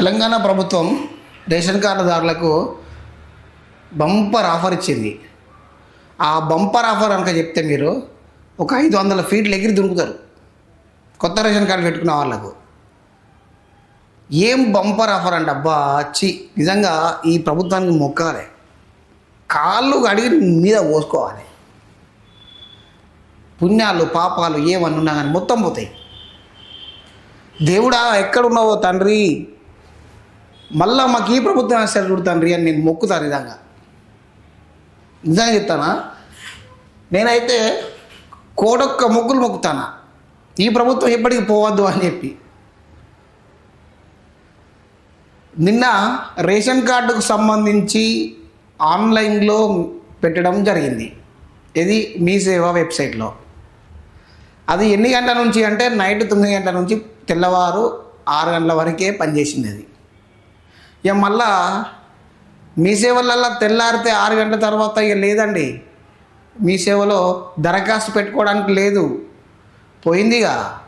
తెలంగాణ ప్రభుత్వం ration కార్డుదారులకు bumper offer ఇచ్చింది. ఆ బంపర్ ఆఫర్ కనుక చెప్తే మీరు ఒక ఐదు వందల ఫీట్లు ఎగిరి దునుకుతారు కొత్త రేషన్ కార్డు పెట్టుకున్న వాళ్ళకు. ఏం బంపర్ ఆఫర్ అంటే అబ్బా చి నిజంగా ఈ ప్రభుత్వానికి మొక్కాలి. కాళ్ళు అడిగి మీద పోసుకోవాలి. పుణ్యాలు పాపాలు ఏమన్నా ఉన్నా కానీ మొత్తం పోతాయి. దేవుడా ఎక్కడున్నావో తండ్రి? మళ్ళా మాకు ఈ ప్రభుత్వం వేస్తారు చూడు తండ్రి అని నేను మొక్కుతాను నిజంగా. నిజంగా చెప్తానా? నేనైతే కోడొక్క మొగ్గులు మొక్కుతానా? ఈ ప్రభుత్వం ఎప్పటికి పోవద్దు అని చెప్పి. నిన్న రేషన్ కార్డుకు సంబంధించి ఆన్లైన్లో పెట్టడం జరిగింది. ఇది మీ సేవ వెబ్సైట్లో. అది ఎన్ని గంటల నుంచి అంటే నైట్ తొమ్మిది గంటల నుంచి తెల్లవారు ఆరు గంటల వరకే పనిచేసింది అది. ఇక మళ్ళా మీ సేవలల్లో తెల్లారితే ఆరు గంటల తర్వాత ఇక లేదండి. మీ సేవలో దరఖాస్తు పెట్టుకోవడానికి లేదు. పోయిందిగా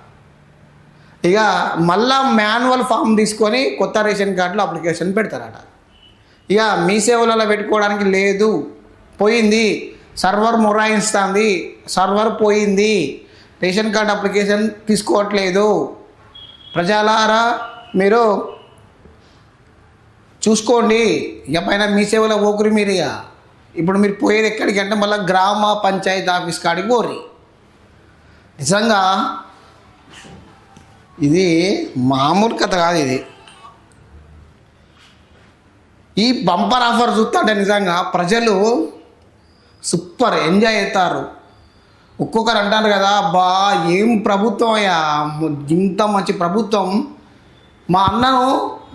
ఇక. మళ్ళా మాన్యువల్ ఫామ్ తీసుకొని కొత్త రేషన్ కార్డులో అప్లికేషన్ పెడతారట. ఇక మీ సేవలలో పెట్టుకోవడానికి లేదు. పోయింది. సర్వర్ మొరాయిస్తుంది సర్వర్ పోయింది. రేషన్ కార్డు అప్లికేషన్ తీసుకోవట్లేదు. ప్రజలారా మీరు చూసుకోండి ఇక పైన మీ సేవలో పోకురి మీరు ఇక ఇప్పుడు మీరు పోయేది ఎక్కడికి అంటే మళ్ళీ గ్రామ పంచాయతీ ఆఫీస్ కాడికి పోరి నిజంగా ఇది మామూలు కథ కాదు ఇది. ఈ బంపర్ ఆఫర్ చూస్తుంటే నిజంగా ప్రజలు సూపర్ ఎంజాయ్ అవుతారు ఒక్కొక్కరు అంటారు కదా బా ఏం ప్రభుత్వం అయ్యా? ఇంత మంచి ప్రభుత్వం. మా అన్నను